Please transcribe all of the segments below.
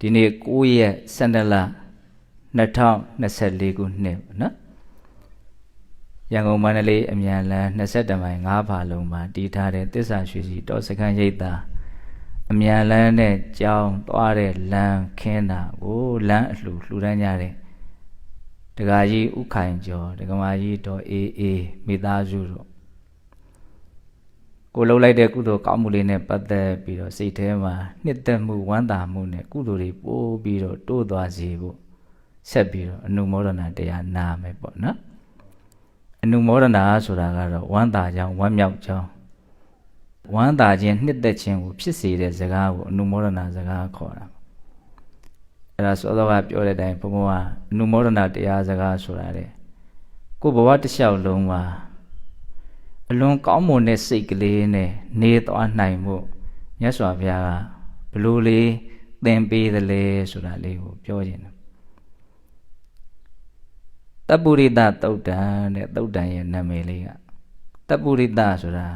ဒီနေ့9ရက်12လ2024ခုနှစ်ပေါ့နော်ရန်ကုန်မန္တလေးအမြန်လမ်း22မိုင်5ဖာလုံးမှာတည်ထားတဲ့တစ္ဆာရွှေစီတောစခန်းရိပ်သာအမြန်လမ်းနဲ့ကြောင်းသွားတဲ့လမ်းခင်းတာကိုလမ်းအလှူလှူဒန်းကြတဲ့ဒကာကြီးဥခိုင်ကျော်ဒကမာကြီးတော်အေးအေးမိသားစုတို့ ကိုလှုပ်လိုက်တဲ့ကုသိုလ်ကောင်းမှုလေးနဲ့ပတ်သက်ပြီးတော့စိတ်ထဲမှာနှစ်သက်မှုဝမ်းသာမှုနဲ့ကုသိုလ်တွေပို့ပြီးတော့တိုးသွားစေဖို့ဆက်ပြီးတော့အနုမောဒနာတရားနာမယ်ပေါ့နော်အနုမောဒနာဆိုတာကတော့ဝမ်းသာကြောင်းဝမ်းမြောက်ကြောင်းဝမ်းသာခြင်းနှစ်သက်ခြင်းကိုဖြစ်စေတဲ့စကားကိုအနုမောဒနာစကားခေါ်တာအဲ့ဒါစောစောကပြောတဲ့အတိုင်းဘုံဘုံကအနုမောဒနာတရားစကားဆိုတာလေကိုယ်ဘဝတစ်လျှောက်လုံးမှာ အလွန်ကောင်းမွန်တဲ့စိတ်ကလေးနဲ့နေသွားနိုင်မှုမြတ်စွာဘုရားကဘလို့လေးသင်ပေးသလဲဆိုတာလေးကိုပြောခြင်းတယ်တပ္ပုရိတသုတ်တံတဲ့သုတ်တံရဲ့နာမည်လေးကတပ္ပုရိတဆိုတာ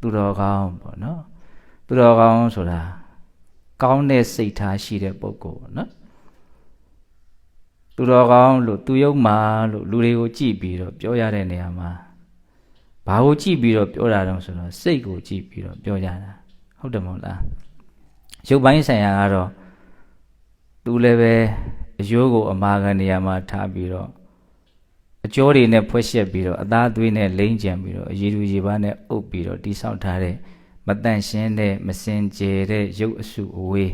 သူတော်ကောင်းပေါ့နော်သူတော်ကောင်းဆိုတာကောင်းတဲ့စိတ်ထားရှိတဲ့ပုဂ္ဂိုလ်ပေါ့နော်သူတော်ကောင်းလို့သူယုံမာလို့လူတွေကိုကြည့်ပြီးတော့ပြောရတဲ့နေရာမှာ ဘာကိုကြည့်ပြီးတော့ပြောတာတော့ဆိုတော့စိတ်ကိုကြည့်ပြီးတော့ပြောကြတာဟုတ်တယ်မဟုတ်လားရုပ်ပိုင်းဆိုင်ရာကတော့သူလည်းပဲအယိုးကိုအမာခံနေရာမှာထားပြီးတော့အကျော်တွေနဲ့ဖွက်ရှက်ပြီးတော့အသားသွေးနဲ့လိမ့်ကြံပြီးတော့အရည်သူရေပါးနဲ့အုပ်ပြီးတော့တိဆောက်ထားတဲ့မတန့်ရှင်းတဲ့မစင်ကြယ်တဲ့ရုပ်အစုအဝေး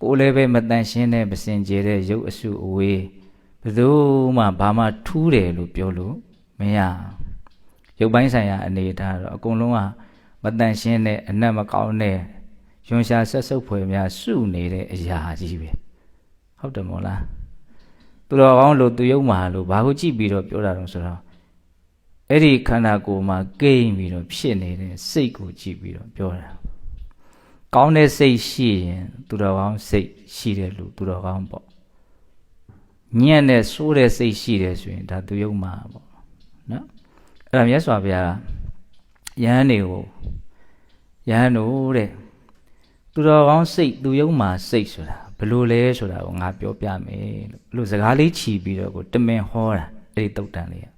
ကိုယ်လည်းပဲမတန့်ရှင်းတဲ့မစင်ကြယ်တဲ့ရုပ်အစုအဝေးဘယ်သူမှဘာမှထူးတယ်လို့ပြောလို့မရ ရုပ်ပိုင်းဆိုင်ရာအနေအထားတော့အကုန်လုံးကမတန့်ရှင်းတဲ့အနက်မကောင်းတဲ့ယွန်ရှာဆက်စုပ်ဖွယ်များစုနေတဲ့အရာကြီးပဲဟုတ်တယ်မို့လားသူတော်ကောင်းလို့သူယုံမာလို့ဘာကိုကြည့်ပြီးတော့ပြောတာတော့ဆိုတော့အဲ့ဒီခန္ဓာကိုယ်မှာကိမ့်ပြီးတော့ဖြစ်နေတဲ့စိတ်ကိုကြည့်ပြီးတော့ပြောတာကောင်းတဲ့စိတ်ရှိရင်သူတော်ကောင်းစိတ်ရှိတယ်လို့သူတော်ကောင်းပေါ့ညံ့တဲ့ဆိုးတဲ့စိတ်ရှိတယ်ဆိုရင်ဒါသူယုံမာပေါ့နော် အဲ့ဒါမြတ်စွာဘုရားယဟန်တွေကိုယဟန်တို့တဲ့သူတော်ကောင်းစိတ်သူယုံမာစိတ်ဆိုတာဘလို့လဲဆိုတာကိုငါပြောပြမယ်လို့လို့စကားလေးခြီးပြီးတော့ကိုတမင်ဟောတာအဲ့ဒီတုတ်တန်လေးက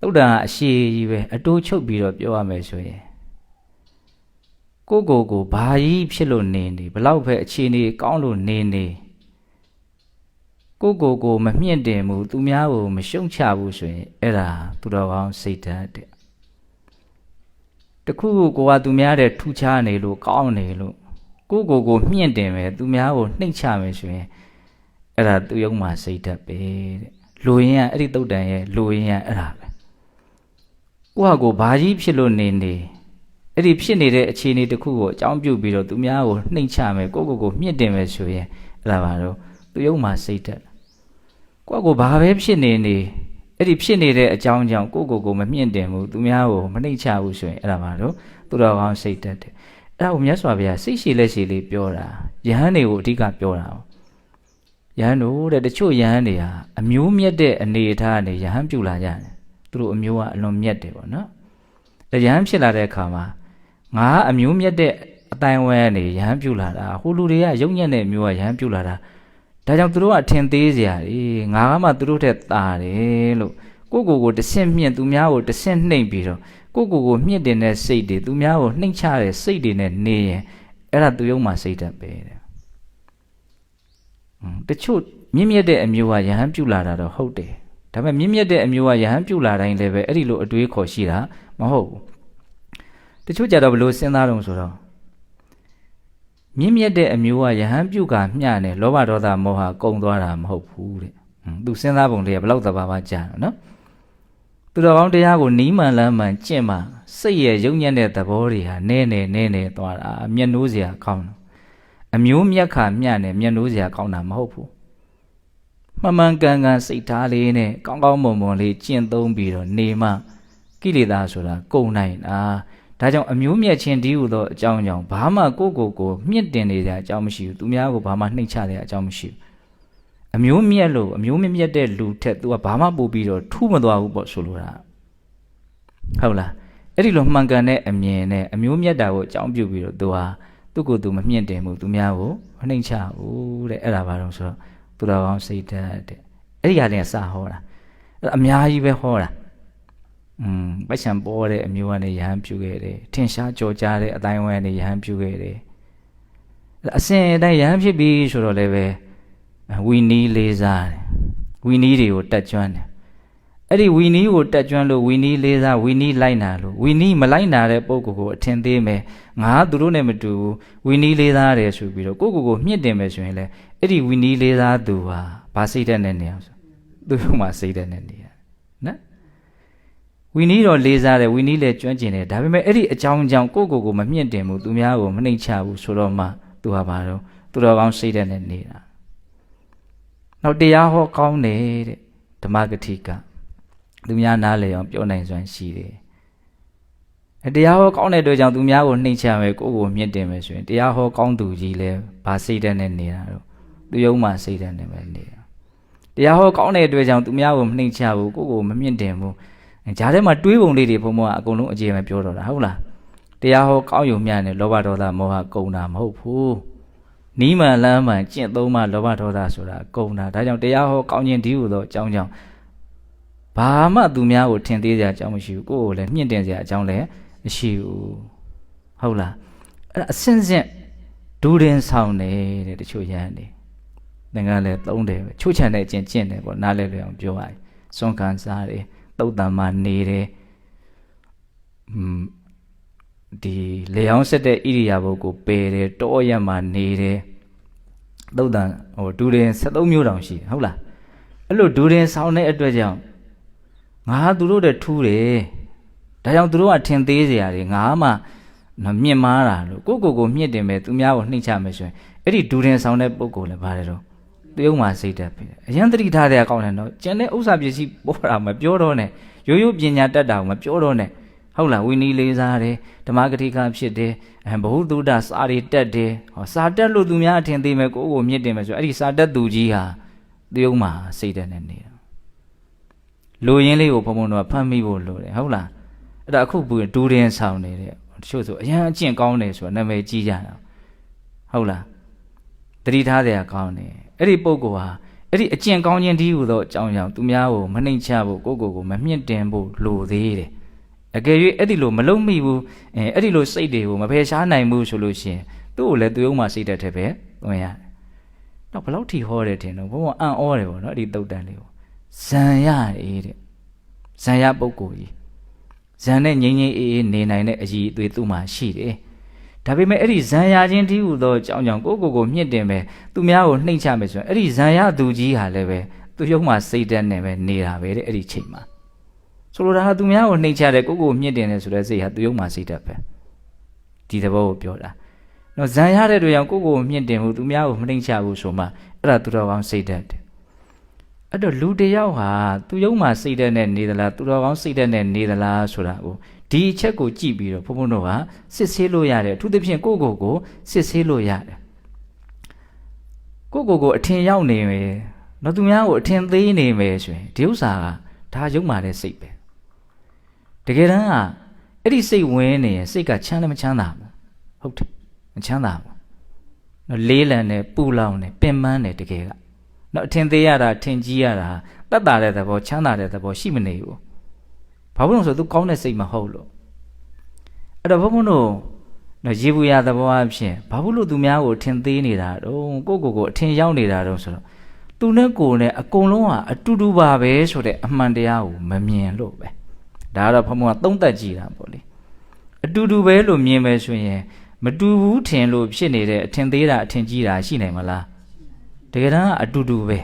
တုတ်တန်ကအရှိကြီးပဲအတိုးချုပ်ပြီးတော့ပြောရမယ်ဆိုရင်ကိုကိုကိုဘာကြီးဖြစ်လို့နေနေဘလောက်ပဲအခြေအနေကောင်းလို့နေနေ ကိုကိုကိုမမြင့်တင်ဘူးသူများကိုမရှုံချဘူးဆိုရင်အဲ့ဒါသူတော်ကောင်းစိတ်ဓာတ်တဲ့တခုခုကိုကသူများတဲ့ထူခြားနေလို့ကောင်းနေလို့ကိုကိုကိုမြင့်တင်မယ်သူများကိုနှိမ့်ချမယ်ဆိုရင်အဲ့ဒါသူယုံမှာစိတ်ဓာတ်ပဲတဲ့လူရင်းကအဲ့ဒီတုတ်တန်ရဲ့လူရင်းကအဲ့ဒါပဲကိုဟာကိုဘာကြီးဖြစ်လို့နေနေအဲ့ဒီဖြစ်နေတဲ့အခြေအနေတစ်ခုကိုအကြောင်းပြုပြီးတော့သူများကိုနှိမ့်ချမယ်ကိုကိုကိုမြင့်တင်မယ်ဆိုရင်အဲ့ဒါပါတော့သူယုံမှာစိတ်ဓာတ် ကိုကိုဘာပဲဖြစ်နေနေအဲ့ဒီဖြစ်နေတဲ့အကြောင်းကြောင့်ကိုကိုကိုမမြင့်တင်ဘူးသူများကိုမနှိမ့်ချဘူးဆိုရင်အဲ့ဒါပါတော့သူတော်ကောင်းစိတ်ဓာတ်တယ်အဲ့ဒါကိုမြတ်စွာဘုရားစိတ်ရှိလက်ရှိလေးပြောတာယဟန်တွေကိုအဓိကပြောတာယဟန်တို့တဲ့တချို့ယဟန်တွေဟာအမျိုးမြတ်တဲ့အနေအထားနဲ့ယဟန်ပြုလာကြတယ်သူတို့အမျိုးကအလွန်မြတ်တယ်ပေါ့နော်ယဟန်ဖြစ်လာတဲ့အခါမှာငါအမျိုးမြတ်တဲ့အတိုင်းဝဲနေယဟန်ပြုလာတာဟိုလူတွေကယုံညံ့တဲ့အမျိုးကယဟန်ပြုလာတာ ဒါကြောင့်သူတို့ကအထင်သေးစရာကြီးငါကမှသူတို့ထက်တာတယ်လို့ကိုကိုကိုတဆင့်မြင့်သူများကိုတဆင့်နှိမ်ပြီးတော့ကိုကိုကိုမြင့်တင်တဲ့စိတ်တွေသူများကိုနှိမ်ချတဲ့စိတ်တွေနဲ့နေရင်အဲ့ဒါသူယုံမှစိတ်တတ်ပဲတဲ့တချို့မြင့်မြတ်တဲ့အမျိုးကယဟန်ပြုလာတာတော့ဟုတ်တယ်ဒါပေမဲ့မြင့်မြတ်တဲ့အမျိုးကယဟန်ပြုလာတိုင်းလည်းပဲအဲ့ဒီလိုအတွေးခေါ်ရှိတာမဟုတ်ဘူးတချို့ကြတော့ဘလို့စဉ်းစားတော့ဆိုတော့ မြင့်မြတ်တဲ့အမျိုးကယဟန်ပြုကမျှနဲ့လောဘဒေါသမောဟကုံသွားတာမဟုတ်ဘူးတဲ့သူစဉ်းစားပုံတွေကဘလောက်သဘာဝကြာနော်သူတော်ကောင်းတရားကိုနီးမှန်လမ်းမှန်ကျင့်မှစိတ်ရဲ့ယုံညံ့တဲ့သဘောတွေဟာနဲနဲနဲနဲသွားတာမျက်နှိုးစရာကောင်းတယ်အမျိုးမြတ်ခါမျှနဲ့မျက်နှိုးစရာကောင်းတာမဟုတ်ဘူးမှန်မှန်ကန်ကန်စိတ်ထားလေးနဲ့ကောင်းကောင်းမွန်မွန်လေးကျင့်သုံးပြီးတော့နေမှကိလေသာဆိုတာကုန်နိုင်တာ ဒါကြောင့်အမျိုးမြတ်ခြင်းဒီဟုသောအကြောင်းကြောင့်ဘာမှကိုယ့်ကိုယ်ကိုမြင့်တင်နေတဲ့အကြောင်းမရှိဘူးသူများကိုဘာမှနှိမ့်ချတဲ့အကြောင်းမရှိဘူးအမျိုးမြတ်လို့အမျိုးမမြတ်တဲ့လူထက် तू ကဘာမှပို့ပြီးတော့ထူးမသွားဘူးပေါ့ဆိုလိုတာဟုတ်လားအဲ့ဒီလိုမှန်ကန်တဲ့အမြင်နဲ့အမျိုးမြတ်တာကိုအကြောင်းပြုပြီးတော့ तू ဟာသူ့ကိုယ်သူမမြင့်တင်ဘူးသူများကိုမနှိမ်ချဘူးတဲ့အဲ့ဒါဘာလို့ဆိုတော့သူတော်ကောင်းစိတ်ဓာတ်တဲ့အဲ့ဒီဟာလည်းစဟောတာအဲ့ဒါအများကြီးပဲဟောတာ อืมပတ်ချံပေါ်တဲ့အမျိုးကနေရဟန်းပြုခဲ့တယ်ထင်ရှားကြော်ကြားတဲ့အတိုင်းဝိုင်းကနေရဟန်းပြုခဲ့တယ်အစဉ်အတိုင်းရဟန်းဖြစ်ပြီဆိုတော့လည်းပဲဝီနီးလေးစားတယ်ဝီနီးတွေကိုတက်ကျွမ်းတယ်အဲ့ဒီဝီနီးကိုတက်ကျွမ်းလို့ဝီနီးလေးစားဝီနီးလိုက်နာလို့ဝီနီးမလိုက်နာတဲ့ပုံကိုယ်ကိုအထင်သေးမယ်ငါသူတို့နဲ့မတူဘူးဝီနီးလေးစားတယ်ဆိုပြီးတော့ကိုယ့်ကိုယ်ကိုမြင့်တင်မယ်ဆိုရင်လေအဲ့ဒီဝီနီးလေးစားသူဟာဘာစိတ်တဲ့နဲ့နေအောင်ဆိုသူ့မှာစိတ်တဲ့နဲ့နေရနော် ဝီနီးတော့လေးစားတယ်ဝီနီးလည်းကျွမ်းကျင်တယ်ဒါပေမဲ့အဲ့ဒီအကြောင်းကြောင့်ကိုယ့်ကိုယ်ကိုမမြင့်တင်ဘူးသူများကိုမနှိမ်ချဘူးဆိုတော့မှသူဟာဘာတော့သူတော်ကောင်းစိတ်တဲ့နဲ့နေတာနောက်တရားဟောကောင်းတယ်တဲ့ဓမ္မဂတိကသူများနားလည်အောင်ပြောနိုင်စွမ်းရှိတယ်အတရားဟောကောင်းတဲ့အတွက်ကြောင့်သူများကိုနှိမ်ချမယ်ကိုယ့်ကိုမြင့်တင်မယ်ဆိုရင်တရားဟောကောင်းသူကြီးလည်းဘာစိတ်တဲ့နဲ့နေတာတော့သူယုံမှစိတ်တဲ့နဲ့ပဲနေတာတရားဟောကောင်းတဲ့အတွက်ကြောင့်သူများကိုမနှိမ်ချဘူးကိုယ့်ကိုမမြင့်တင်ဘူး ဂျားထဲမှာတွေးပုံလေးတွေဘုံဘုံကအကုန်လုံးအကျေမပြောတော့တာဟုတ်လားတရားဟောကောင်းယုံမြနဲ့လောဘဒေါသမောဟကုန်တာမဟုတ်ဘူးနီးမှန်လမ်းမှန်ကျင့်သုံးမှလောဘဒေါသဆိုတာကုန်တာဒါကြောင့်တရားဟောကောင်းခြင်းဒီဟုသောအကြောင်းကြောင့်ဘာမှသူများကိုထင်သေးစရာအကြောင်းမရှိဘူးကိုယ့်ကိုလည်းမြင့်တင်စရာအကြောင်းလည်းမရှိဘူးဟုတ်လားအဲ့ဒါအစင်းစင်းဒူရင်ဆောင်နေတဲ့တချို့ရဟန်းတွေသင်္ကန်းလည်းသုံးတယ်ပဲချိုးချန်တဲ့အကျင့်ကျင့်တယ်ပေါ့နားလဲလွယ်အောင်ပြောရရင်စွန့်ခံစားတယ် တုတ်တံမှာနေတယ်อืมဒီလေအောင်ဆက်တဲ့ဣရိယာပုတ်ကိုပယ်တယ်တောရက်မှာနေတယ်တုတ်တံဟိုဒူရင်73မျိုးတောင်ရှိတယ်ဟုတ်လားအဲ့လိုဒူရင်ဆောင်တဲ့အတွက်ကြောင့်ငါသူတို့တဲ့ထူးတယ်ဒါကြောင့်သူတို့ကထင်သေးစရာတွေငါမှမြင့်မားတာလို့ကိုကိုကိုမြင့်တင်မယ်သူများကိုနှိမ့်ချမယ်ဆိုရင်အဲ့ဒီဒူရင်ဆောင်တဲ့ပုံကိုလည်းပါတယ်တော့ တယုံမှာစိတ်တက်ပြီအရင်တတိထားတဲ့အကောင့်နဲ့တော့ကျန်တဲ့ဥစ္စာပစ္စည်းပေါ်တာမပြောတော့နဲ့ရိုးရိုးပညာတတ်တာကိုမပြောတော့နဲ့ဟုတ်လားဝိနည်းလေးစားတယ်ဓမ္မဂတိကဖြစ်တယ်အဲဘ ഹു တုဒ္ဒစာတွေတက်တယ်ဟောစာတက်လို့သူများအထင်သေးမယ်ကိုကိုမြင့်တင်မယ်ဆိုအဲ့ဒီစာတက်သူကြီးဟာတယုံမှာစိတ်တက်နေနေတာလူရင်းလေးကိုဘုံဘုံတော့ဖမ်းမိဖို့လိုတယ်ဟုတ်လားအဲ့ဒါအခုပူဒူရင်ဆောင်နေတဲ့တချို့ဆိုအရန်အကျင့်ကောင်းတယ်ဆိုတာနာမည်ကြီးကြတာဟုတ်လား တတိထားတယ်ကောင်းတယ်အဲ့ဒီပုံကောဟာအဲ့ဒီအကျင့်ကောင်းခြင်းဒီဟုသောအကြောင်းကြောင့်သူများကိုမနှိမ်ချဖို့ကိုယ့်ကိုယ်ကိုမမြင့်တင်ဖို့လိုသေးတယ်အကယ်၍အဲ့ဒီလိုမလုံးမိဘူးအဲအဲ့ဒီလိုစိတ်တွေကိုမဖယ်ရှားနိုင်ဘူးဆိုလို့ရှိရင်သူ့ကိုလည်းသူ့ဥမှာစိတ်တက်တဲ့ပဲဝင်ရတယ်တော့ဘယ်လောက်ထီဟောတယ်ထင်တော့ဘုံကအံ့ဩတယ်ပေါ့နော်အဲ့ဒီတုတ်တန်လေးကိုဇံရတယ်တဲ့ဇံရပုဂ္ဂိုလ်ကြီးဇံနဲ့ငြိမ်းငြိမ်းအေးအေးနေနိုင်တဲ့အကြီးအသွေးသူ့မှာရှိတယ် ဒါပေမဲ့အဲ့ဒီဇံရခြင်းတည်းဟူသောအကြောင်းကြောင့်ကိုယ့်ကိုယ်ကိုမြင့်တင်ပဲသူများကိုနှိမ့်ချမယ်ဆိုရင်အဲ့ဒီဇံရသူကြီးဟာလည်းပဲသူရုံမှာစိတ်တက်နေပဲနေတာပဲတဲ့အဲ့ဒီချိန်မှာဆိုလိုတာဟာသူများကိုနှိမ့်ချတယ်ကိုယ့်ကိုယ်မြင့်တင်တယ်ဆိုတဲ့စိတ်ဟာသူရုံမှာစိတ်တက်ပဲဒီသဘောကိုပြောတာနော်ဇံရတဲ့တို့ကြောင့်ကိုယ့်ကိုယ်မြင့်တင်ဘူးသူများကိုမနှိမ့်ချဘူးဆိုမှအဲ့ဒါသူတော်ကောင်းစိတ်တက်တယ်အဲ့တော့လူတယောက်ဟာသူယုံမှာစိတ်တဲ့နဲ့နေသလားသူတော်ကောင်းစိတ်တဲ့နဲ့နေသလားဆိုတာကို ဒီအချက်ကိုကြည့်ပြီးတော့ဘုန်းဘုန်းတို့ကစစ်ဆေးလို့ရတယ်အထူးသဖြင့်ကိုယ့်ကိုယ်ကိုစစ်ဆေးလို့ရတယ်ကိုယ့်ကိုယ်ကိုအထင်ရောက်နေမယ်နော်သူများကိုအထင်သေးနေမယ်ဆိုရင်ဒီဥစ္စာကဒါယုံမာတဲ့စိတ်ပဲတကယ်တမ်းကအဲ့ဒီစိတ်ဝင်နေရင်စိတ်ကချမ်းလည်းမချမ်းသာဘူးဟုတ်တယ်မချမ်းသာဘူးနော်လေးလံနေပူလောင်နေပင်ပန်းနေတကယ်ကနော်အထင်သေးရတာထင်ကြီးရတာတတ်တာတဲ့သဘောချမ်းသာတဲ့သဘောရှိမနေဘူး ဘာလို့လဲဆိုတော့ तू ကောင်းတဲ့စိတ်မဟုတ်လို့အဲ့တော့ဘုန်းဘုန်းတို့နော်ရေဘူးရသဘောအဖြစ်ဘာလို့လို့သူများကိုထင်သေးနေတာတော့ကိုကိုကိုအထင်ရောက်နေတာတော့ဆိုတော့သူနဲ့ကိုနဲ့အကုန်လုံးကအတူတူပါပဲဆိုတဲ့အမှန်တရားကိုမမြင်လို့ပဲဒါကတော့ဘုန်းဘုန်းကသုံးသပ်ကြည့်တာပေါ့လေအတူတူပဲလို့မြင်မယ်ဆိုရင်မတူဘူးထင်လို့ဖြစ်နေတဲ့အထင်သေးတာအထင်ကြီးတာရှိနိုင်မလားတကယ်တမ်းအတူတူပဲ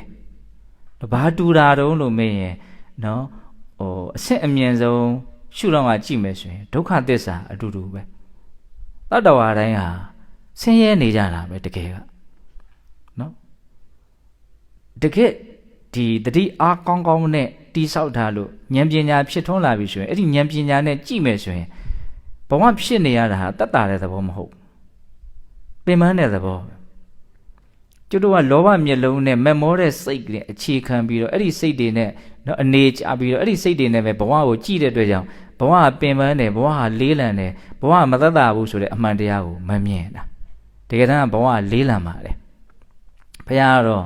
ဘာတူတာတုံးလို့မေးရင်နော် ဟိုအဆက်အမြင့်ဆုံးရှုတော့မှကြည့်မယ်ဆိုရင်ဒုက္ခသစ္စာအတူတူပဲတတ္တဝါတိုင်းဟာဆင်းရဲနေကြတာပဲတကယ်ကနော်တကယ်ဒီတတိအားကောင်းကောင်းနဲ့တိဆောက်ထားလို့ဉာဏ်ပညာဖြစ်ထွန်းလာပြီဆိုရင်အဲ့ဒီဉာဏ်ပညာနဲ့ကြည့်မယ်ဆိုရင်ဘဝဖြစ်နေရတာဟာတတ်တာတဲ့သဘောမဟုတ်ပင်ပန်းတဲ့သဘောပဲ ကျွတ်တို့ကလောဘမျက်လုံးနဲ့မမောတဲ့စိတ်ကလေးအခြေခံပြီးတော့အဲ့ဒီစိတ်တွေနဲ့နော်အနေချပြီးတော့အဲ့ဒီစိတ်တွေနဲ့ပဲဘဝကိုကြည့်တဲ့အတွက်ကြောင့်ဘဝကပင်ပန်းတယ်ဘဝကလေးလံတယ်ဘဝကမသက်သာဘူးဆိုတဲ့အမှန်တရားကိုမမြင်တာတကယ်တမ်းကဘဝကလေးလံပါတယ်ဘုရားကတော့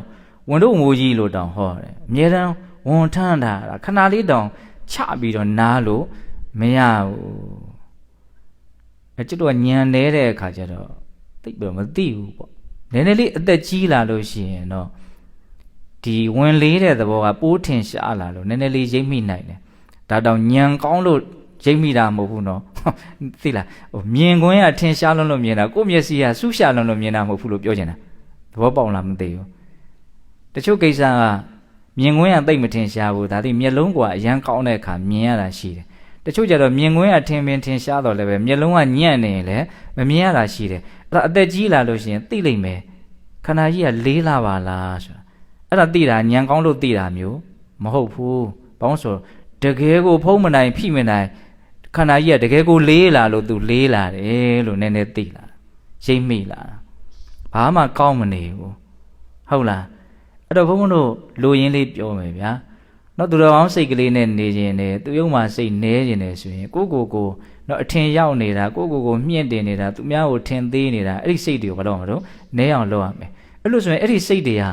ဝန်တို့မိုးကြီးလို့တောင်ဟောတယ်အမြဲတမ်းဝန်ထမ်းတာခဏလေးတောင်ချပြီးတော့နားလို့မရဘူးအဲကျွတ်တော့ညံနေတဲ့အခါကျတော့သိပ်ပြီးတော့မသိဘူးပေါ့ နည်းနည်းလေးအသက်ကြီးလာလို့ရှိရင်တော့ဒီဝင်လေးတဲ့သဘောကပိုးထင်ရှားလာလို့နည်းနည်းလေးရိပ်မိနိုင်တယ်ဒါတောင်ညံကောင်းလို့ရိပ်မိတာမဟုတ်ဘူးနော်သိလားဟိုမြင်ကွင်းကထင်ရှားလွန်းလို့မြင်တာကိုယ့်မျက်စိကဆူးရှာလွန်းလို့မြင်တာမဟုတ်ဘူးလို့ပြောချင်တာသဘောပေါက်လားမသိဘူးတချို့ကိစ္စကမြင်ကွင်းကသိပ်မထင်ရှားဘူးဒါသိမျက်လုံးကအရန်ကောင်းတဲ့အခါမြင်ရတာရှိတယ်တချို့ကြတော့မြင်ကွင်းကထင်ပင်ထင်ရှားတော့လည်းပဲမျက်လုံးကညံ့နေရင်လည်းမမြင်ရတာရှိတယ် အဲ့ဒါအသက်ကြီးလာလို့ရှိရင်သိလိမ့်မယ်ခန္ဓာကြီးကလေးလာပါလားဆိုတာအဲ့ဒါသိတာညံကောင်းလို့သိတာမျိုးမဟုတ်ဘူးဘာလို့ဆိုတကယ်ကိုဖုံးမနိုင်ဖိမနိုင်ခန္ဓာကြီးကတကယ်ကိုလေးလာလို့သူလေးလာတယ်လို့နည်းနည်းသိလာရိပ်မိလာဘာမှကောင်းမနေဘူးဟုတ်လားအဲ့တော့ဘုန်းဘုန်းတို့လူရင်းလေးပြောမယ်ဗျာနော်သူတော်ကောင်းစိတ်ကလေးနဲ့နေခြင်းနဲ့သူယုံမှာစိတ်နဲခြင်းနဲ့ဆိုရင်ကိုကိုကို နော်အထင်ရောက်နေတာကိုကိုကိုမြင့်တင်နေတာသူများကိုထင်သေးနေတာအဲ့ဒီစိတ်တွေကိုဘာလို့မလို့နဲအောင်လုပ်ရမယ်အဲ့လို့ဆိုရင်အဲ့ဒီစိတ်တွေက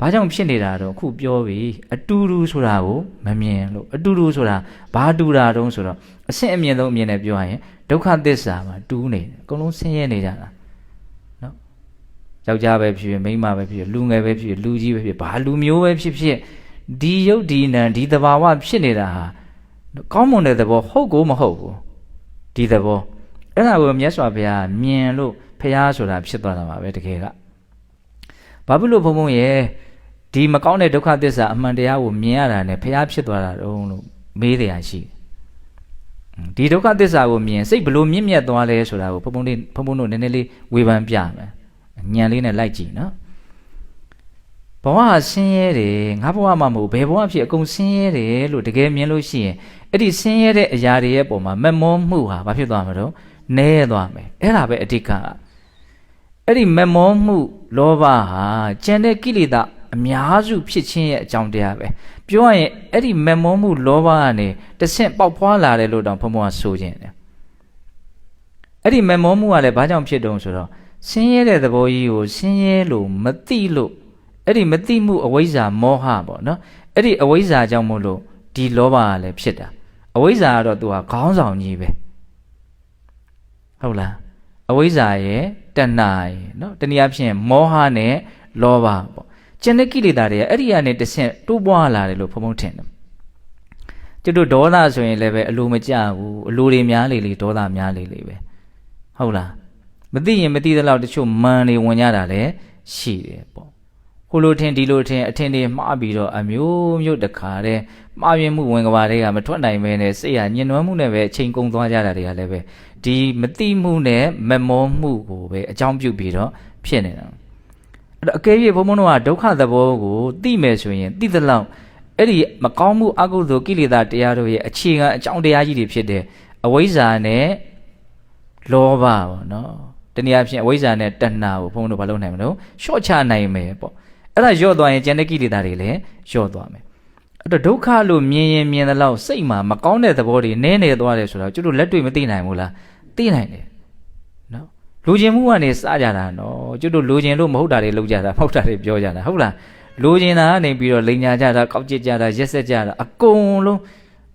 ဘာကြောင့်ဖြစ်နေတာတော့အခုပြောပြီအတူတူဆိုတာကိုမမြင်လို့အတူတူဆိုတာဘာတူတာတုံးဆိုတော့အဆင့်အမြင့်ဆုံးအမြင်နဲ့ပြောရရင်ဒုက္ခသစ္စာမှာတူးနေတယ်အကုန်လုံးဆင်းရဲနေကြတာနော်ယောက်ျားပဲဖြစ်ဖြစ်မိန်းမပဲဖြစ်ဖြစ်လူငယ်ပဲဖြစ်ဖြစ်လူကြီးပဲဖြစ်ဘာလူမျိုးပဲဖြစ်ဖြစ်ဒီယုတ်ဒီနံဒီသဘာဝဖြစ်နေတာဟာကောင်းမွန်တဲ့သဘောဟုတ်ကိုမဟုတ်ဘူး ဒီသဘောအဲ့ဒါကိုမြတ်စွာဘုရားမြင်လို့ဖះဆိုတာဖြစ်သွားတာပါပဲတကယ်ကဘာဖြစ်လို့ဘုံဘုံရဲ့ဒီမကောင်းတဲ့ဒုက္ခသစ္စာအမှန်တရားကိုမြင်ရတာနဲ့ဖះဖြစ်သွားတာတုံးလို့မေးတယ်ရှိဒီဒုက္ခသစ္စာကိုမြင်စိတ်ဘလို့မြင့်မြတ်သွားလဲဆိုတာကိုဘုံဘုံလေးဘုံဘုံတို့နည်းနည်းလေးဝေဖန်ပြမယ်ညံလေးနဲ့လိုက်ကြည့်နော် ဘဝဆင်းရဲတယ်ငါဘဝမှာမဟုတ်ဘယ်ဘဝဖြစ်အကုန်ဆင်းရဲတယ်လို့တကယ်မြင်လို့ရှိရင်အဲ့ဒီဆင်းရဲတဲ့အရာတွေရဲ့ပုံမှာမမောမှုဟာဘာဖြစ်သွားမှာတော့နဲသွားမယ်အဲ့ဒါပဲအဓိကအဲ့ဒီမမောမှုလောဘဟာကျန်တဲ့ကိလေသာအများစုဖြစ်ခြင်းရဲ့အကြောင်းတရားပဲပြောရရင်အဲ့ဒီမမောမှုလောဘကနေတဆင့်ပေါက်ဖွာလာတယ်လို့တောင်ဘုံဘုံကဆိုခြင်းတယ်အဲ့ဒီမမောမှုကလည်းဘာကြောင့်ဖြစ်တုံးဆိုတော့ဆင်းရဲတဲ့သဘောကြီးကိုဆင်းရဲလို့မသိလို့ အဲ့ဒီမသိမှုအဝိဇ္ဇာမောဟပေါ့နော်အဲ့ဒီအဝိဇ္ဇာကြောင့်မို့လို့ဒီလောဘကလည်းဖြစ်တာအဝိဇ္ဇာကတော့သူကခေါင်းဆောင်ကြီးပဲဟုတ်လားအဝိဇ္ဇာရဲ့တဏှာရဲ့နော်တနည်းအားဖြင့်မောဟနဲ့လောဘပေါ့ကျန်တဲ့ကိလေသာတွေအဲ့ဒီကနေတဆင့်တိုးပွားလာတယ်လို့ဘုံဘုံထင်တယ်ကျွတ်တို့ဒေါသဆိုရင်လည်းပဲအလိုမကျဘူးအလိုတွေများလေလေဒေါသများလေလေပဲဟုတ်လားမသိရင်မသိသလောက်တချို့မန်တွေဝင်ကြတာလည်းရှိတယ်ပေါ့ ဟိုလိုထင်ဒီလိုထင်အထင်တွေမှားပြီးတော့အမျိုးမျိုးတခါတည်းမှားယွင်းမှုဝင်ကဘာတွေကမထွက်နိုင်ပဲနဲ့စိတ်ဟာညှဉ်းနှွမ်းမှုနဲ့ပဲအချိန်ကုန်သွားကြတာတွေကလည်းပဲဒီမသိမှုနဲ့မမောမှုကိုပဲအကြောင်းပြုပြီးတော့ဖြစ်နေတာအဲ့တော့အကယ်၍ဘုံဘုံတို့ကဒုက္ခသဘောကိုသိမယ်ဆိုရင်သိသလောက်အဲ့ဒီမကောင်းမှုအကုသိုလ်ကိလေသာတရားတို့ရဲ့အခြေခံအကြောင်းတရားကြီးတွေဖြစ်တဲ့အဝိဇ္ဇာနဲ့လောဘပေါ့နော်တနည်းအားဖြင့်အဝိဇ္ဇာနဲ့တဏှာကိုဘုံဘုံတို့ဘာလုပ်နိုင်မလို့ရှော့ချနိုင်မယ်ပေါ့ အဲ့ဒါယော့သွားရင်ကျန်တဲ့ကိလေသာတွေလည်းယော့သွားမယ်အဲ့တော့ဒုက္ခလို့မြင်ရင်မြင်သလောက်စိတ်မှာမကောင်းတဲ့သဘောတွေနည်းနေသွားတယ်ဆိုတော့ကျွတ်တို့လက်တွေ့မသိနိုင်ဘူးလားသိနိုင်တယ်နော်လူကျင်မှုကနေစကြတာနော်ကျွတ်တို့လူကျင်လို့မဟုတ်တာတွေလုပ်ကြတာမဟုတ်တာတွေပြောကြတာဟုတ်လားလူကျင်တာကနေပြီးတော့လိန်ညာကြတာကောက်ကျစ်ကြတာရက်ဆက်ကြတာအကုန်လုံး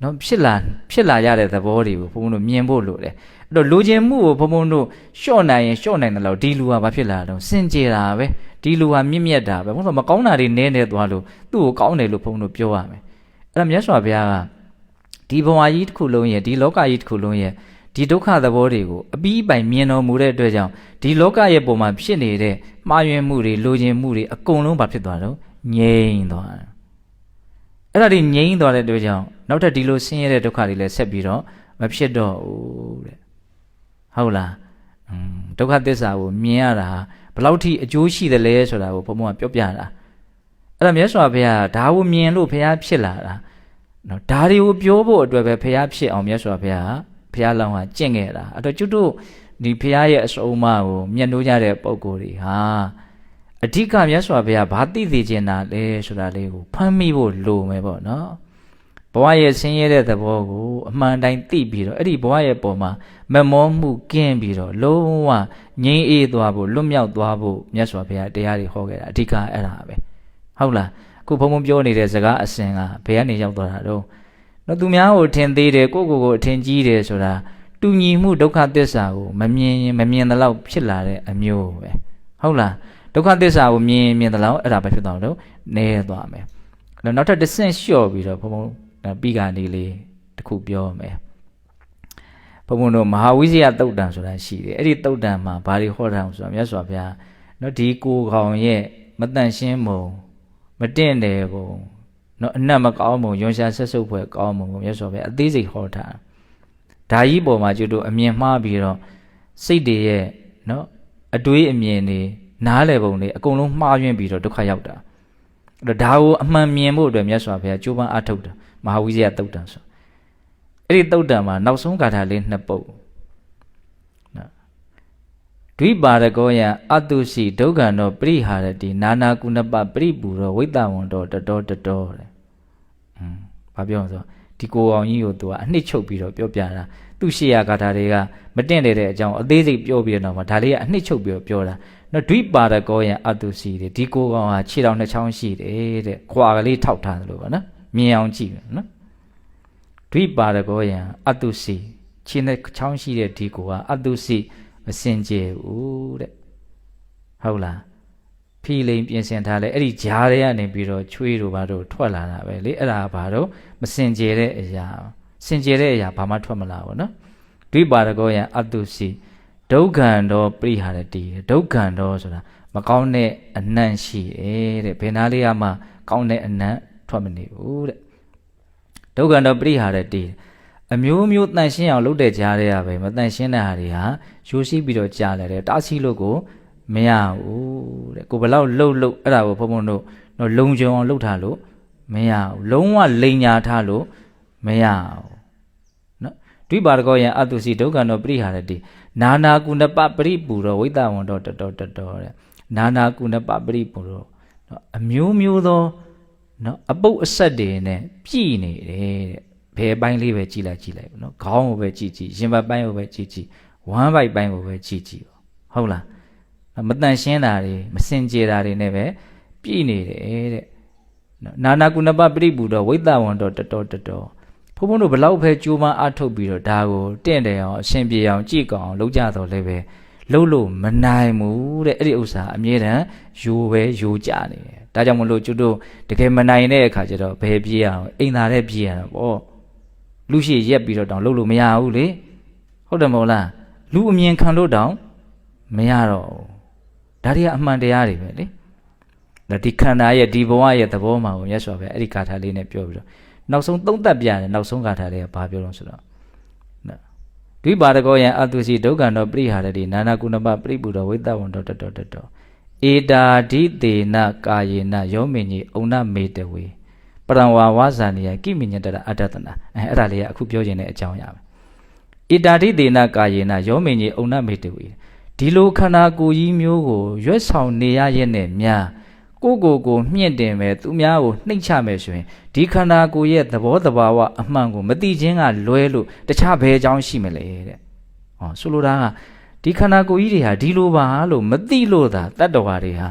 နော်ဖြစ်လာဖြစ်လာရတဲ့သဘောတွေကိုဘုံဘုံတို့မြင်ဖို့လိုတယ်အဲ့တော့လူကျင်မှုကိုဘုံဘုံတို့ရှော့နိုင်ရင်ရှော့နိုင်တယ်လို့ဒီလူကဘာဖြစ်လာတော့စင်ကြယ်တာပဲ ဒီလူဟာမြင့်မြတ်တာပဲဘုံဆိုမကောင်းတာတွေနည်းနေသွားလို့သူ့ကိုကောင်းတယ်လို့ဘုံတို့ပြောရမယ်အဲ့ဒါမြတ်စွာဘုရားကဒီဘဝကြီးတစ်ခုလုံးရဲ့ဒီလောကကြီးတစ်ခုလုံးရဲ့ဒီဒုက္ခသဘောတွေကိုအပြီးပိုင်မြင်တော်မူတဲ့အတွက်ကြောင့်ဒီလောကရဲ့ပုံမှာဖြစ်နေတဲ့မှားယွင်းမှုတွေလိုချင်မှုတွေအကုန်လုံးဘာဖြစ်သွားတော့ငြိမ်သွားတယ်အဲ့ဒါတွေငြိမ်သွားတဲ့အတွက်ကြောင့်နောက်ထပ်ဒီလိုဆင်းရဲတဲ့ဒုက္ခတွေလည်းဆက်ပြီးတော့မဖြစ်တော့ဘူးတဲ့ဟုတ်လားอืมဒုက္ခသစ္စာကိုမြင်ရတာဘယ် လောက်ထိအကျိုးရှိတယ်လဲဆိုတာကိုဘုံဘုံကပြောပြတာအဲ့ဒါမြတ်စွာဘုရားဒါကိုမြင်လို့ဘုရားဖြစ်လာတာနော်ဒါတွေကိုပြောဖို့အတွက်ပဲဘုရားဖြစ်အောင်မြတ်စွာဘုရားဘုရားလောင်းကကျင့်ခဲ့တာအဲ့တော့ကျွတ်တို့ဒီဘုရားရဲ့အစုံအမကိုမျက်နှိုးကြတဲ့ပုံကိုယ်တွေဟာအဓိကမြတ်စွာဘုရားဘာသိသိကျင်တာလဲဆိုတာလေးကိုဖမ်းမိဖို့လိုမယ်ပေါ့နော် ဘဝရဲ့ဆင်းရဲတဲ့သဘောကိုအမှန်တိုင်းသိပြီးတော့အဲ့ဒီဘဝရဲ့ပုံမှာမမောမှုကင်းပြီးတော့လုံးဝငြိမ်းအေးသွားဖို့လွတ်မြောက်သွားဖို့မြတ်စွာဘုရားတရားတွေဟောခဲ့တာအဓိကအဲ့ဒါပဲဟုတ်လားအခုဘုံဘုံပြောနေတဲ့စကားအစဉ်ကဘယ်ကနေရောက်သွားတာတော့တော့သူများကိုထင်သေးတယ်ကိုယ့်ကိုယ်ကိုအထင်ကြီးတယ်ဆိုတာတူညီမှုဒုက္ခသစ္စာကိုမမြင်ရင်မမြင်တဲ့လောက်ဖြစ်လာတဲ့အမျိုးပဲဟုတ်လားဒုက္ခသစ္စာကိုမြင်မြင်တဲ့လောက်အဲ့ဒါပဲဖြစ်သွားတော့နေသွားမယ်အဲ့တော့နောက်ထပ်တစ်ဆင့်လျှော့ပြီးတော့ဘုံဘုံ ပြီးကနေလေးတစ်ခုပြောမယ်ဘုံဘုံတို့မဟာဝိဇ္ဇယတုတ်တံဆိုတာရှိတယ်အဲ့ဒီတုတ်တံမှာဘာတွေဟောတာဆိုတာမြတ်စွာဘုရားနော်ဒီကိုယ်ကောင်ရဲ့မတန့်ရှင်းမုံမတင့်တယ်ဘုံနော်အနတ်မကောင်းဘုံရွန်ရှာဆက်စုပ်ဖွဲ့ကောင်းဘုံကိုမြတ်စွာဘုရားအသေးစိတ်ဟောတာဒါကြီးပေါ်မှာကျွတ်တို့အမြင်မှားပြီးတော့စိတ်တွေရဲ့နော်အတွေးအမြင်တွေနားလည်ပုံတွေအကုန်လုံးမှားယွင်းပြီးတော့ဒုက္ခရောက်တာအဲ့တော့ဒါကိုအမှန်မြင်ဖို့အတွက်မြတ်စွာဘုရားကြိုးပမ်းအားထုတ်တာ မဟာဝိဇ္ဇယတုတ်တံဆိုအဲ့ဒီတုတ်တံမှာနောက်ဆုံးဂါထာလေးနှစ်ပုဒ်နော်ဒွိပါရကောယအတုရှိဒုက္ခနောပရိဟာရတိနာနာကုဏပပရိပူရောဝိတ္တဝန္တောတတော်တတော်တဲ့อืมဘာပြောဆိုဒီကိုအောင်ကြီးကိုသူကအနှစ်ချုပ်ပြီးတော့ပြောပြတာသူ့ရှေ့ရဂါထာတွေကမတင့်တယ်တဲ့အကြောင်းအသေးစိတ်ပြောပြီးတော့မှဒါလေးကအနှစ်ချုပ်ပြီးတော့ပြောတာနော်ဒွိပါရကောယအတုရှိတယ်ဒီကိုကောင်ဟာခြေတော်နှစ်ချောင်းရှိတယ်တဲ့ခွာကလေးထောက်ထားတယ်လို့ပါနော် မြင်အောင်ကြည့်နော်ဒွိပါရကောယံအတုစီခြေနဲ့ချောင်းရှိတဲ့ဒီကိုကအတုစီမစင်ကြယ်ဘူးတဲ့ဟုတ်လားဖီလိန်ပြင်ဆင်ထားလဲအဲ့ဒီဂျားတွေကနေပြီးတော့ချွေးတို့ဘာတို့ထွက်လာတာပဲလေအဲ့ဒါဘာတော့မစင်ကြယ်တဲ့အရာစင်ကြယ်တဲ့အရာဘာမှထွက်မလာဘူးနော်ဒွိပါရကောယံအတုစီဒုက္ခံတော်ပရိဟာရတိဒုက္ခံတော်ဆိုတာမကောင်းတဲ့အနံ့ရှိတယ်တဲ့ဘယ်နာလေးကမှကောင်းတဲ့အနံ့ ထွက်မနေဘူးတဲ့ဒုက္ခတော့ပရိဟာရတိအမျိုးမျိုးတန်ရှင်းအောင်လုပ်တဲ့ကြားတွေကပဲမတန်ရှင်းတဲ့ဟာတွေဟာရိုးရှိပြီးတော့ကြားလာတယ်တားဆီးလို့ကိုမရဘူးတဲ့ကိုဘလောက်လှုပ်လှုပ်အဲ့ဒါကိုဘုံဘုံတို့တော့လုံကြုံအောင်လှုပ်ထားလို့မရဘူးလုံးဝလိန်ညာထားလို့မရဘူးနော်ဒွိပါရကောယံအတုစီဒုက္ခတော့ပရိဟာရတိနာနာကုဏပပရိပူရောဝိတဝန္တောတတော်တတော်တဲ့နာနာကုဏပပရိပူရောနော်အမျိုးမျိုးသော နော်အပုတ်အဆက်တွေနဲ့ပြည်နေတယ်တဲ့ဘယ်ပိုင်းလေးပဲကြည်လိုက်ကြည်လိုက်နော်ခေါင်းကိုပဲကြည်ကြည်ရင်ဘတ်ပိုင်းကိုပဲကြည်ကြည်ဝမ်းပိုက်ပိုင်းကိုပဲကြည်ကြည်ဟုတ်လားမတန်ရှင်းတာတွေမစင်ကြယ်တာတွေနဲ့ပဲပြည်နေတယ်တဲ့နာနာကုဏပပရိပူတော့ဝိတဝန္တောတတော်တတော်ဘုန်းဘုန်းတို့ဘလောက်ပဲကြိုးပမ်းအားထုတ်ပြီးတော့ဒါကိုတင့်တယ်အောင်အရှင်ပြေအောင်ကြည်ကောင်အောင်လုပ်ကြတော့လည်းပဲလှုပ်လို့မနိုင်ဘူးတဲ့အဲ့ဒီဥစ္စာအမြဲတမ်းယူပဲယူကြနေတယ် ဒါကြောင့်မလို့ကျွတ်တို့တကယ်မနိုင်တဲ့အခါကျတော့ဘယ်ပြေးရအောင်အိမ်သာတဲ့ပြေးရတာပေါ့လူရှိရက်ပြီးတော့တောင်လှုပ်လို့မရဘူးလေဟုတ်တယ်မဟုတ်လားလူအမြင်ခံလို့တောင်မရတော့ဘူးဒါတွေကအမှန်တရားတွေပဲလေဒါဒီခန္ဓာရဲ့ဒီဘဝရဲ့သဘောမှကိုမြတ်စွာဘုရားအဲ့ဒီကာထာလေးနဲ့ပြောပြီးတော့နောက်ဆုံးသုံးသက်ပြတယ်နောက်ဆုံးကာထာလေးကဘာပြောလို့ဆိုတော့ဒွိပါဒကောယံအတုစီဒုက္ခန္တောပရိဟာရတိနာနာကုဏပပရိပူတော်ဝိတ္တဝန္တောတတောတတော ဧတာဒိတေနကာယေနယောမင်ကြီးအုံနမေတဝေပရံဝါဝါဇာနိယကိမိညတရအတ္တတနာအဲအဲ့ဒါလေးကအခုပြောခြင်းတဲ့အကြောင်းရမယ်ဧတာဒိတေနကာယေနယောမင်ကြီးအုံနမေတဝေဒီလိုခန္ဓာကိုယ်ကြီးမျိုးကိုရွတ်ဆောင်နေရရဲ့နဲ့များကိုကိုကိုမြင့်တင်မယ်သူများကိုနှိမ့်ချမယ်ဆိုရင်ဒီခန္ဓာကိုယ်ရဲ့သဘောတဘာဝအမှန်ကိုမသိခြင်းကလွဲလို့တခြားဘယ်အကြောင်းရှိမလဲတဲ့ဟောဆိုလိုတာက ဒီခန္ဓာကိုယ်ကြီးတွေဟာဒီလိုပါလို့မသိလို့သာတတ္တဝါတွေဟာ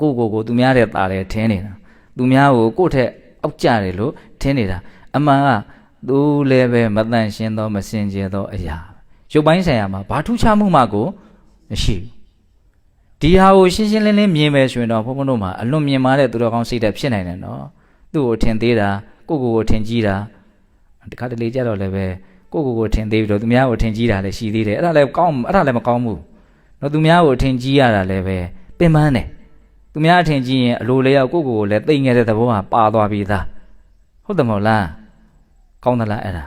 ကိုကိုကိုသူများတဲ့ตาတယ်ထင်းနေတာသူများကိုကိုယ့်ထက်အောက်ကျတယ်လို့ထင်းနေတာအမှန်ကသူလည်းပဲမတန့်ရှင်းသောမစင်ကြယ်သောအရာရုပ်ပိုင်းဆိုင်ရာမှာဘာထူးခြားမှုမှကိုမရှိဘူးဒီဟာကိုရှင်းရှင်းလင်းလင်းမြင်မယ်ဆိုရင်တော့ဘုန်းဘုန်းတို့မှာအလွန်မြင်မာတဲ့သူတော်ကောင်းစိတ်ဓာတ်ဖြစ်နိုင်တယ်နော်သူ့ကိုထင်သေးတာကိုကိုကိုထင်ကြီးတာတခါတလေကြတော့လည်းပဲ ကိုကိုကိုထင်သေးပြီးတော့သူများကိုထင်ကြီးတာလည်းရှိသေးတယ်အဲ့ဒါလည်းကောင်းအဲ့ဒါလည်းမကောင်းဘူးနော်သူများကိုထင်ကြီးရတာလည်းပဲပင်ပန်းတယ်သူများထင်ကြီးရင်အလိုလျောက်ကိုကိုကိုလည်းတိတ်ငယ်တဲ့သဘောကပါသွားပြီသားဟုတ်တယ်မဟုတ်လားကောင်းသလားအဲ့ဒါ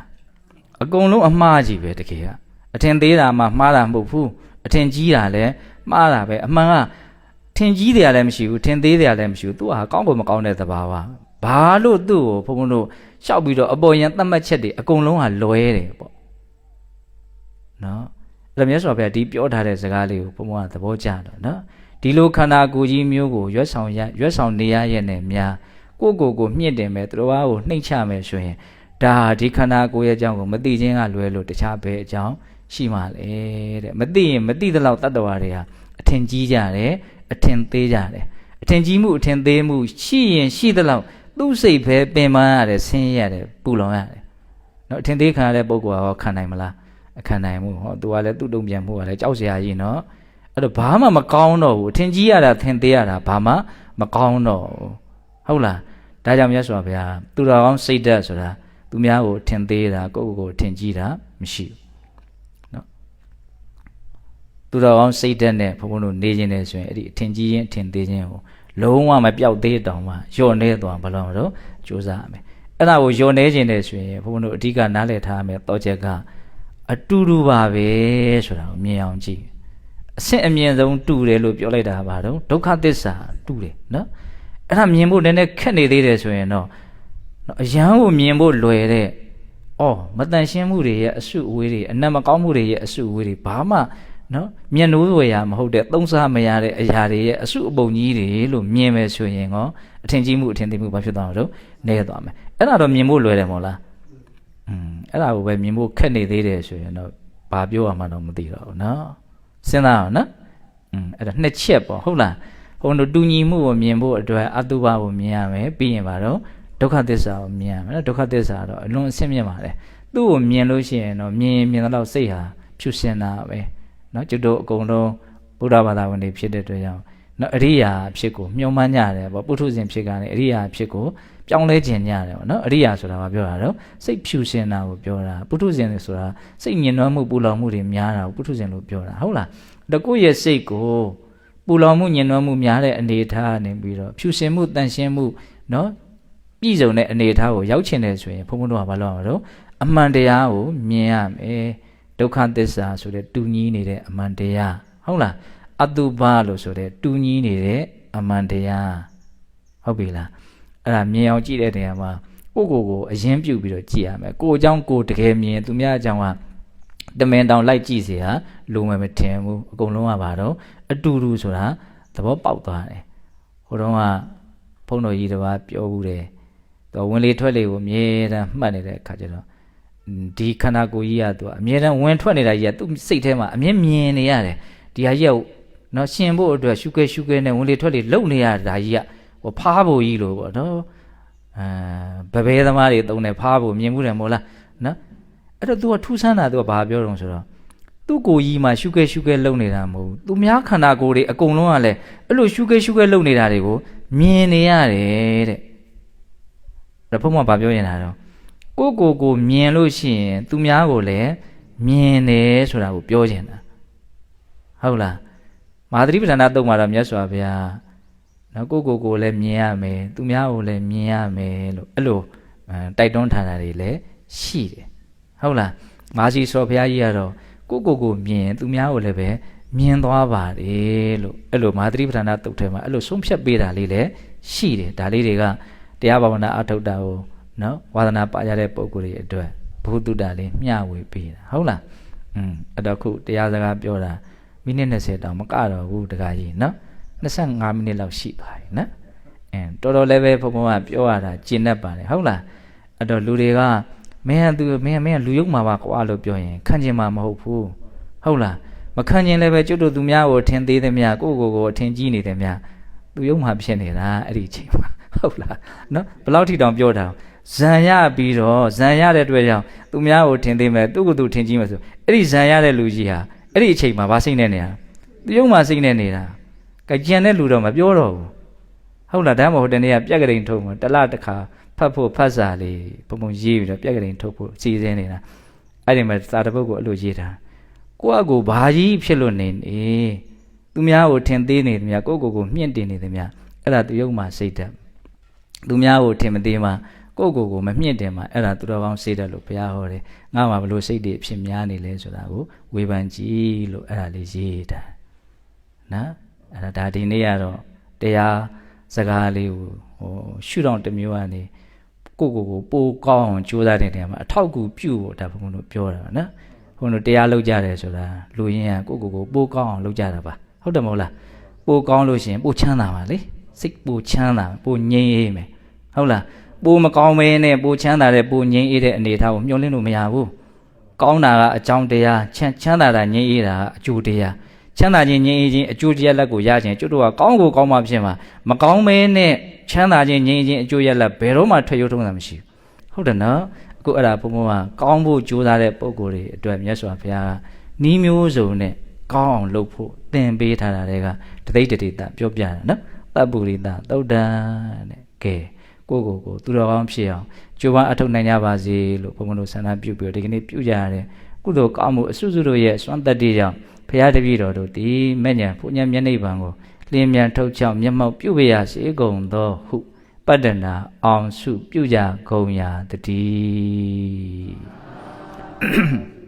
အကုန်လုံးအမှားကြီးပဲတကယ်ကအထင်သေးတာမှမှားတာမဟုတ်ဘူးအထင်ကြီးတာလည်းမှားတာပဲအမှန်ကထင်ကြီးတယ်လည်းမရှိဘူးထင်သေးတယ်လည်းမရှိဘူးသူကကောင်းဖို့မကောင်းတဲ့သဘာဝ ဘာလို့သူ့ကိုဘုံဘုံတို့ရှောက်ပြီးတော့အပေါ်ယံသတ်မှတ်ချက်တွေအကုန်လုံးဟာလွဲတယ်ပေါ့နော်အဲ့ဒါမြတ်စွာဘုရားဒီပြောထားတဲ့စကားလေးကိုဘုံဘုံကသဘောကျတော့နော်ဒီလိုခန္ဓာကိုယ်ကြီးမျိုးကိုရွတ်ဆောင်ရရွတ်ဆောင်နေရရဲ့နဲ့များကိုယ့်ကိုယ်ကိုမြင့်တင်မယ်သူတော်ဘာကိုနှိမ့်ချမယ်ဆိုရင်ဒါဒီခန္ဓာကိုယ်ရဲ့အကြောင်းကိုမသိခြင်းကလွဲလို့တခြားဘယ်အကြောင်းရှိမှလဲတဲ့မသိရင်မသိသလောက်တတ္တဝါတွေဟာအထင်ကြီးကြတယ်အထင်သေးကြတယ်အထင်ကြီးမှုအထင်သေးမှုရှိရင်ရှိသလောက် သူ့စိတ်ပဲပင်ပန်းရတယ်ဆင်းရဲရတယ်ပူလောင်ရတယ်နော်အထင်သေးခံရတဲ့ပုဂ္ဂိုလ်ကဟောခံနိုင်မလားအခန့်နိုင်မှုဟောသူကလည်းသူ့တုံ့ပြန်မှုကလည်းကြောက်စရာကြီးနော်အဲ့တော့ဘာမှမကောင်းတော့ဘူးအထင်ကြီးရတာထင်သေးရတာဘာမှမကောင်းတော့ဘူးဟုတ်လားဒါကြောင့်မြတ်စွာဘုရားသူတော်ကောင်းစိတ်ဓာတ်ဆိုတာသူများကိုထင်သေးတာကိုယ့်ကိုယ်ကိုထင်ကြီးတာမရှိဘူးနော်သူတော်ကောင်းစိတ်ဓာတ်နဲ့ဘုန်းဘုန်းတို့နေခြင်းနဲ့ဆိုရင်အဲ့ဒီအထင်ကြီးခြင်းအထင်သေးခြင်းကို လုံးဝမပြောက်သေးတောင်မှညှော့နေသွားဘယ်လိုမလို့ကြိုးစားရမယ်အဲ့ဒါကိုညှော့နေခြင်းနဲ့ဆိုရင်ဘုန်းဘုန်းတို့အဓိကနားလည်ထားရမယ်တောချက်ကအတူတူပါပဲဆိုတာကိုမြင်အောင်ကြည့်အဆင့်အမြင့်ဆုံးတူတယ်လို့ပြောလိုက်တာပါတော့ဒုက္ခသစ္စာတူတယ်နော်အဲ့ဒါမြင်ဖို့နည်းနည်းခက်နေသေးတယ်ဆိုရင်တော့အရန်ကိုမြင်ဖို့လွယ်တဲ့အော်မတန်ရှင်းမှုတွေရဲ့အစုအဝေးတွေအနတ်မကောင်းမှုတွေရဲ့အစုအဝေးတွေဘာမှ နော်မျက်နှိုးဝယ်ရမဟုတ်တဲ့သုံးစားမရတဲ့အရာတွေရဲ့အစုအပုံကြီးတွေလို့မြင်မယ်ဆိုရင်ကောအထင်ကြီးမှုအထင်သေးမှုဘာဖြစ်သွားမှာတော့နေသွားမယ်အဲ့ဒါတော့မြင်ဖို့လွယ်တယ်မဟုတ်လားอืมအဲ့ဒါကိုပဲမြင်ဖို့ခက်နေသေးတယ်ဆိုရင်တော့ဘာပြောရမှတော့မသိတော့ဘူးเนาะစဉ်းစားအောင်နော်อืมအဲ့ဒါနှစ်ချက်ပေါ့ဟုတ်လားဟိုတို့တူညီမှုကိုမြင်ဖို့အတွက်အတုပကိုမြင်ရမယ်ပြီးရင်ပါတော့ဒုက္ခသစ္စာကိုမြင်ရမယ်နော်ဒုက္ခသစ္စာတော့အလွန်အဆင့်မြင့်ပါတယ်သူ့ကိုမြင်လို့ရှိရင်တော့မြင်မြင်တော့စိတ်ဟာဖြူစင်တာပဲ နော်ကျွတ်တို့အကုန်လုံးဗုဒ္ဓဘာသာဝင်တွေဖြစ်တဲ့အတွက်ကြောင့်နော်အရိယာဖြစ်ကိုမျှော်မှန်းကြတယ်ပေါ့ပုထုဇဉ်ဖြစ်ကလည်းအရိယာဖြစ်ကိုပြောင်းလဲခြင်းညတယ်ပေါ့နော်အရိယာဆိုတာကပြောတာတော့စိတ်ဖြူစင်တာကိုပြောတာပုထုဇဉ်ဆိုတာစိတ်ညင်နွမ်းမှုပူလောင်မှုတွေများတာကိုပုထုဇဉ်လို့ပြောတာဟုတ်လားတကုရဲ့စိတ်ကိုပူလောင်မှုညင်နွမ်းမှုများတဲ့အနေအထားနေပြီးတော့ဖြူစင်မှုတန်ရှင်းမှုနော်ပြည့်စုံတဲ့အနေအထားကိုရောက်ချင်တယ်ဆိုရင်ဘုန်းဘုန်းတို့ကဘာလုပ်ရမှာတော့အမှန်တရားကိုမြင်ရမယ် ဒုက္ခသစ္စာဆိုတဲ့တူညီနေတဲ့အမှန်တရားဟုတ်လားအတုပလို့ဆိုတဲ့တူညီနေတဲ့အမှန်တရားဟုတ်ပြီလားအဲ့ဒါမြင်အောင်ကြည့်တဲ့နေရာမှာကိုကိုကိုအရင်ပြုတ်ပြီးတော့ကြည့်ရမယ်ကိုအကြောင်းကိုတကယ်မြင်သူများအကြောင်းကတမင်တောင်လိုက်ကြည့်เสียလုံမယ်မထင်ဘူးအကုန်လုံးကပါတော့အတူတူဆိုတာသဘောပေါက်သွားတယ်ဟိုတုန်းကဘုန်းတော်ကြီးတစ်ပါးပြောဘူးတယ်သူဝင်လေထွက်လေကိုအမြဲတမ်းမှတ်နေတဲ့အခါကျတော့ ဒီခန္ဓာကိုယ်ကြီးကသူကအမြဲတမ်းဝင်ထွက်နေတာကြီးကသူ့စိတ်ထဲမှာအမြဲမြင်နေရတယ်ဒီဟာကြီးကနော်ရှင်ဖို့အတွက်ရှုခဲရှုခဲနဲ့ဝင်လေထွက်လေလုံနေရတာကြီးကဟိုဖားဖို့ကြီးလို့ပေါ့နော်အဲဗဘဲသမားတွေတုံးတယ်ဖားဖို့မြင်မှုတယ်မို့လားနော်အဲ့တော့ तू ကထူးဆန်းတာ तू ကဘာပြောတော့ဆိုတော့သူ့ကိုယ်ကြီးမှာရှုခဲရှုခဲလုံနေတာမဟုတ်ဘူးသူများခန္ဓာကိုယ်တွေအကုန်လုံးကလည်းအဲ့လိုရှုခဲရှုခဲလုံနေတာတွေကိုမြင်နေရတယ်တဲ့ဒါဘုံမှာဘာပြောရင်လားတော့ ကိုကိုကိုမြင်လို့ရှိရင်သူများကိုလည်းမြင်တယ်ဆိုတာကိုပြောချင်တာဟုတ်လားမဟာသတိပဋ္ဌာန်တုံမှာတော့မြတ်စွာဘုရားနော်ကိုကိုကိုလည်းမြင်ရမယ်သူများကိုလည်းမြင်ရမယ်လို့အဲ့လိုတိုက်တွန်းထားတာတွေလည်းရှိတယ်ဟုတ်လားမာစီစောဘုရားကြီးကတော့ကိုကိုကိုမြင်သူများကိုလည်းပဲမြင်သွားပါတယ်လို့အဲ့လိုမဟာသတိပဋ္ဌာန်တုတ်ထဲမှာအဲ့လိုဆုံးဖြတ်ပေးတာလေးလည်းရှိတယ်ဒါလေးတွေကတရားဘာဝနာအထုတ်တာကို နော်ဝါသနာပါကြတဲ့ပုံကိုယ်တွေအတွက်ဘုသူတ္တလေးမျှဝေပေးတာဟုတ်လားอืมအဲ့တော့ခုတရားစကားပြောတာမိနစ်20တောင်မကတော့ဘူးတခါကြီးနော်25မိနစ်လောက်ရှိသွားပြီနော်အဲတော်တော်လည်းပဲဘုံဘုံကပြောရတာကျင်တတ်ပါတယ်ဟုတ်လားအဲ့တော့လူတွေကမင်းကသူမင်းကမင်းကလူယုံမှာပါကွာလို့ပြောရင်ခံကျင်မှာမဟုတ်ဘူးဟုတ်လားမခံကျင်လည်းပဲကျွတ်တို့သူများကိုထင်သေးသည်များကိုကိုကိုအထင်ကြီးနေတယ်များသူယုံမှာဖြစ်နေတာအဲ့ဒီအချိန်မှာဟုတ်လားနော်ဘယ်လောက်ထိတောင်ပြောတာ ဇံရပြီးတော့ဇံရတဲ့အတွက်ကြောင့်သူများကိုထင်သေးမယ်သူ့ကိုယ်သူထင်ကြီးမယ်ဆိုအဲ့ဒီဇံရတဲ့လူကြီးဟာအဲ့ဒီအချိန်မှာဗာစိတ်နဲ့နေတာသူယုံမှာစိတ်နဲ့နေတာကြကြံတဲ့လူတော့မပြောတော့ဘူးဟုတ်လားဒါမှမဟုတ်တနေ့ကပြက်ကလေးထုတ်မှာတလတစ်ခါဖတ်ဖို့ဖတ်စာလေးပုံပုံရေးပြီးတော့ပြက်ကလေးထုတ်ဖို့စီစဉ်နေတာအဲ့ဒီမှာစာတပုတ်ကိုအဲ့လိုရေးတာကိုယ့်အကိုဘာကြီးဖြစ်လို့နေနေသူများကိုထင်သေးနေတယ်များကိုယ့်ကိုယ်ကိုမြင့်တင်နေတယ်များအဲ့ဒါသူယုံမှာစိတ်ဓာတ်သူများကိုထင်မသေးမှ ကိုယ့်ကိုယ်ကိုမမြင့်တင်မှအဲ့ဒါသူတော်ကောင်းစိတ်ဓာတ်လို့ဘုရားဟောတယ်ငါမှဘလို့စိတ်တွေအဖြစ်များနေလဲဆိုတာကိုဝေဖန်ကြည့်လို့အဲ့ဒါလေးရေးတာနော်အဲ့ဒါဒါဒီနေ့ကတော့တရားစကားလေးကိုဟိုရှုထောင့်တစ်မျိုးကနေကိုကိုကိုပိုကောင်းအောင်ကြိုးစားတဲ့နေရာမှာအထောက်အကူပြုဖို့ဒါဘုံတို့ပြောတာပါနော်ဘုံတို့တရားလုပ်ကြတယ်ဆိုတာလူရင်းကကိုကိုကိုပိုကောင်းအောင်လုပ်ကြတာပါဟုတ်တယ်မဟုတ်လားပိုကောင်းလို့ရှိရင်ပိုချမ်းသာပါလေစိတ်ပိုချမ်းသာပိုငြိမ်းအေးမယ်ဟဟုတ်လား ပိုမကောင်းမဲနဲ့ပိုချမ်းသာတဲ့ပိုငြိမ်းအေးတဲ့အနေအထားကိုမျှော်လင့်လို့မရဘူးကောင်းတာကအကြောင်းတရားချမ်းချမ်းသာတာငြိမ်းအေးတာကအကျိုးတရားချမ်းသာခြင်းငြိမ်းအေးခြင်းအကျိုးတရားလက်ကိုရခြင်းကျွတ်တို့ကကောင်းကိုကောင်းမှဖြစ်မှာမကောင်းမဲနဲ့ချမ်းသာခြင်းငြိမ်းအေးခြင်းအကျိုးရလက်ဘယ်တော့မှထွက်ရုံထုံးတာမရှိဘူးဟုတ်တယ်နော်အခုအဲ့ဒါဘုံဘုံကကောင်းဖို့ကြိုးစားတဲ့ပုံကိုယ်တွေအတွက်မြတ်စွာဘုရားကနီးမျိုးစုံနဲ့ကောင်းအောင်လုပ်ဖို့သင်ပေးထားတာတွေကတသိတတိတပြောပြတာနော်တပ်ပုရိသသုတ်တံတဲ့ကဲ ကိုကိုကိုသူတော်ကောင်းဖြစ်အောင်ကြိုးပမ်းအထောက်နိုင်ကြပါစေလို့ဘုံဘုံတို့ဆန္ဒပြုပြီးတော့ဒီကနေ့ပြုကြရတယ်ကုသိုလ်ကောင်းမှုအစွစုတို့ရဲ့စွမ်းတတ္တိကြောင့်ဘုရားတပည့်တော်တို့ဒီမဲ့ညာဘုညာမျက်နှိပ်ပံကိုလင်းမြန်ထုတ်ချောင်းမျက်မှောက်ပြုပေရစေကုန်သောဟုပတ္တနာအောင်စုပြုကြကုန်ရာတည်း